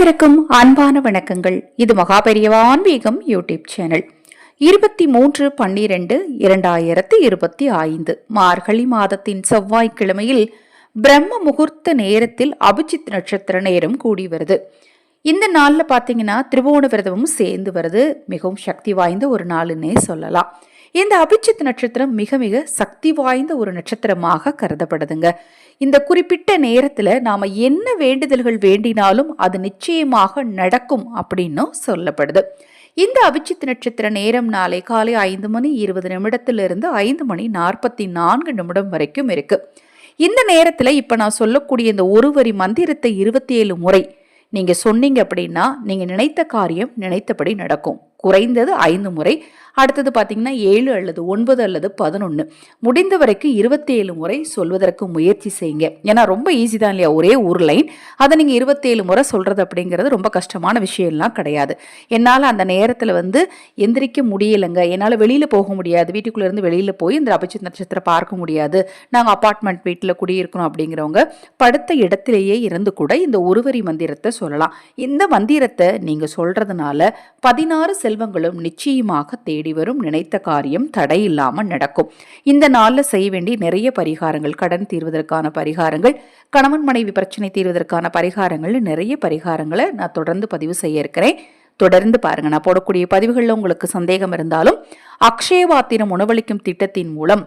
அனைவருக்கும் அன்பான வணக்கங்கள். இது மகாபெரியவா ஆன்மீகம் யூடியூப் சேனல். இருபத்தி மூன்று பன்னிரண்டு இரண்டாயிரத்தி இருபத்தி ஐந்து. மார்கழி மாதத்தின் செவ்வாய்க்கிழமையில் பிரம்ம முகூர்த்த நேரத்தில் அபிஜித் நட்சத்திர நேரம் கூடி வருது. இந்த நாளில் பார்த்தீங்கன்னா திருவோண விரதமும் சேர்ந்து வருது. மிகவும் சக்தி வாய்ந்த ஒரு நாளுன்னே சொல்லலாம். இந்த அபிஜித் நட்சத்திரம் மிக மிக சக்தி வாய்ந்த ஒரு நட்சத்திரமாக கருதப்படுதுங்க. இந்த குறிப்பிட்ட நேரத்தில் நாம் என்ன வேண்டுதல்கள் வேண்டினாலும் அது நிச்சயமாக நடக்கும் அப்படின்னும் சொல்லப்படுது. இந்த அபிஜித் நட்சத்திர நேரம் நாளை காலை ஐந்து மணி இருபது நிமிடத்திலிருந்து ஐந்து மணி நாற்பத்தி நான்கு நிமிடம் வரைக்கும் இருக்கு. இந்த நேரத்தில் இப்போ நான் சொல்லக்கூடிய இந்த ஒரு வரி மந்திரத்தை இருபத்தி ஏழு முறை நீங்கள் சொன்னீங்க அப்படின்னா நீங்கள் நினைத்த காரியம் நினைத்தபடி நடக்கும். குறைந்தது ஐந்து முறை. அடுத்தது பார்த்தீங்கன்னா ஏழு அல்லது ஒன்பது அல்லது பதினொன்று முடிந்த வரைக்கும் இருபத்தேழு முறை சொல்வதற்கு முயற்சி செய்யுங்க. ஏன்னா ரொம்ப ஈஸி தான் இல்லையா? ஒரே ஒரு லைன் அதை நீங்கள் இருபத்தேழு முறை சொல்கிறது அப்படிங்கிறது ரொம்ப கஷ்டமான விஷயம்லாம் கிடையாது. என்னால் அந்த நேரத்தில் வந்து எந்திரிக்க முடியலைங்க. என்னால் வெளியில் போக முடியாது. வீட்டுக்குள்ளேருந்து வெளியில் போய் இந்த அபிஜித் நட்சத்திரம் பார்க்க முடியாது. நாங்கள் அப்பார்ட்மெண்ட் வீட்டில் குடியிருக்கணும் அப்படிங்கிறவங்க படுத்த இடத்திலேயே இருந்து கூட இந்த ஒருவரி மந்திரத்தை சொல்லலாம். இந்த மந்திரத்தை நீங்கள் சொல்கிறதுனால பதினாறு செல்வங்களும் நிச்சயமாக தேடி வரும். நினைத்த காரியம் தடையில்லாமல் நடக்கும். இந்த நாளில் செய்ய வேண்டிய நிறைய பரிகாரங்கள் கடன் தீர்வதற்கான பரிகாரங்கள் கணவன் மனைவி பிரச்சனை தீர்வதற்கான பரிகாரங்கள் நிறைய பரிகாரங்களை நான் தொடர்ந்து பதிவு செய்ய இருக்கிறேன். தொடர்ந்து பாருங்க. நான் போடக்கூடிய பதிவுகளில் உங்களுக்கு சந்தேகம் இருந்தாலும் அக்ஷயவாத்திரம் உணவளிக்கும் திட்டத்தின் மூலம்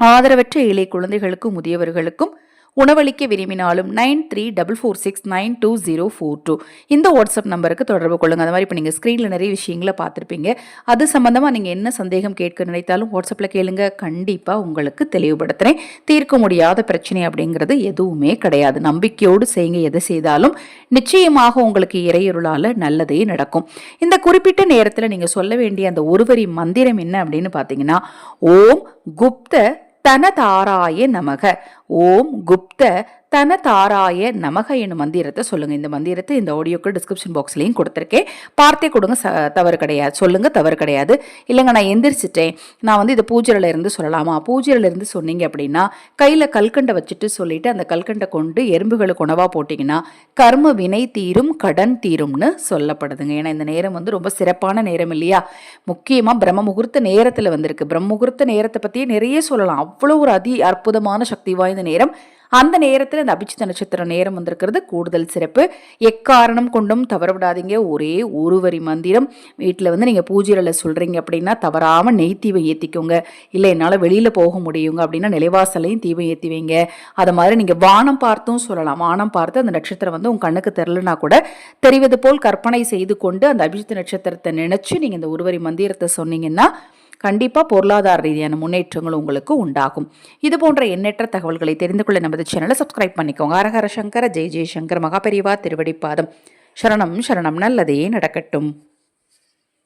ஆதரவற்ற இலை குழந்தைகளுக்கும் முதியவர்களுக்கும் உணவளிக்க விரும்பினாலும் nine three double four six nine two zero four two இந்த வாட்ஸ்அப் நம்பருக்கு தொடர்பு கொள்ளுங்கள் அந்த மாதிரி இப்போ நீங்கள் ஸ்க்ரீனில் நிறைய விஷயங்களை பார்த்துருப்பீங்க. அது சம்மந்தமாக நீங்கள் என்ன சந்தேகம் கேட்க நினைத்தாலும் வாட்ஸ்அப்பில் கேளுங்க. கண்டிப்பாக உங்களுக்கு தெளிவுபடுத்துகிறேன் தீர்க்க முடியாத பிரச்சனை அப்படிங்கிறது எதுவுமே கிடையாது. நம்பிக்கையோடு செய்யுங்க. எதை செய்தாலும் நிச்சயமாக உங்களுக்கு இறையொருளால் நல்லதே நடக்கும். இந்த குறிப்பிட்ட நேரத்தில் நீங்கள் சொல்ல வேண்டிய அந்த ஒருவரி மந்திரம் என்ன அப்படின்னு பார்த்தீங்கன்னா ஓம் குப்த தனதாராய நமக. ஓம் குப்த தன தாராய நமக என்னும் மந்திரத்தை சொல்லுங்கள் இந்த மந்திரத்தை இந்த ஆடியோக்கு டிஸ்கிரிப்ஷன் பாக்ஸ்லையும் கொடுத்துருக்கேன். பார்த்தே கொடுங்க. ச தவறு கிடையாது. சொல்லுங்கள் தவறு கிடையாது. இல்லைங்க நான் எந்திரிச்சிட்டேன். நான் வந்து இதை பூஜையில் இருந்து சொல்லலாமா? பூஜையில் இருந்து சொன்னீங்க அப்படின்னா கையில் கல்கண்டை வச்சுட்டு சொல்லிட்டு அந்த கல்கண்டை கொண்டு எறும்புகளுக்கு உணவாக போட்டிங்கன்னா கர்ம வினை தீரும் கடன் தீரும்னு சொல்லப்படுதுங்க. ஏன்னா இந்த நேரம் வந்து ரொம்ப சிறப்பான நேரம் இல்லையா? முக்கியமாக பிரம்ம முகூர்த்த நேரத்தில் வந்திருக்கு. பிரம்ம முகூர்த்த நேரத்தை பற்றியே நிறைய சொல்லலாம். அவ்வளோ ஒரு அதி அற்புதமான சக்தி வாய்ந்த நேரம். அந்த நேரத்தில் இந்த அபிஜித் நட்சத்திர நேரம் வந்திருக்கிறது கூடுதல் சிறப்பு. எக்காரணம் கொண்டும் தவற விடாதீங்க ஒரே ஒரு வரி மந்திரம். வீட்டில் வந்து நீங்கள் பூஜையில் சொல்கிறீங்க அப்படின்னா தவறாமல் நெய் தீபம் ஏற்றிக்கோங்க இல்லை என்னால் வெளியில் போக முடியுங்க அப்படின்னா நிலைவாசலையும் தீபம் ஏற்றி வைங்க. அதை மாதிரி நீங்கள் வானம் பார்த்தும் சொல்லலாம். வானம் பார்த்து அந்த நட்சத்திரம் வந்து உங்கள் கண்ணுக்கு தெரிலனா கூட தெரிவது போல் கற்பனை செய்து கொண்டு அந்த அபிஜித் நட்சத்திரத்தை நினச்சி நீங்கள் இந்த ஒருவரி மந்திரத்தை சொன்னீங்கன்னா கண்டிப்பாக பொருளாதார ரீதியான முன்னேற்றங்கள் உங்களுக்கு உண்டாகும். இது போன்ற எண்ணற்ற தகவல்களை தெரிந்து கொள்ள நமது சேனலை சப்ஸ்கிரைப் பண்ணிக்கோங்க. அரஹர சங்கர ஜெய் ஜெய்சங்கர் மகாபெரிவா திருவடிப்பாதம். சரணம் சரணம் நல்லதே நடக்கட்டும்.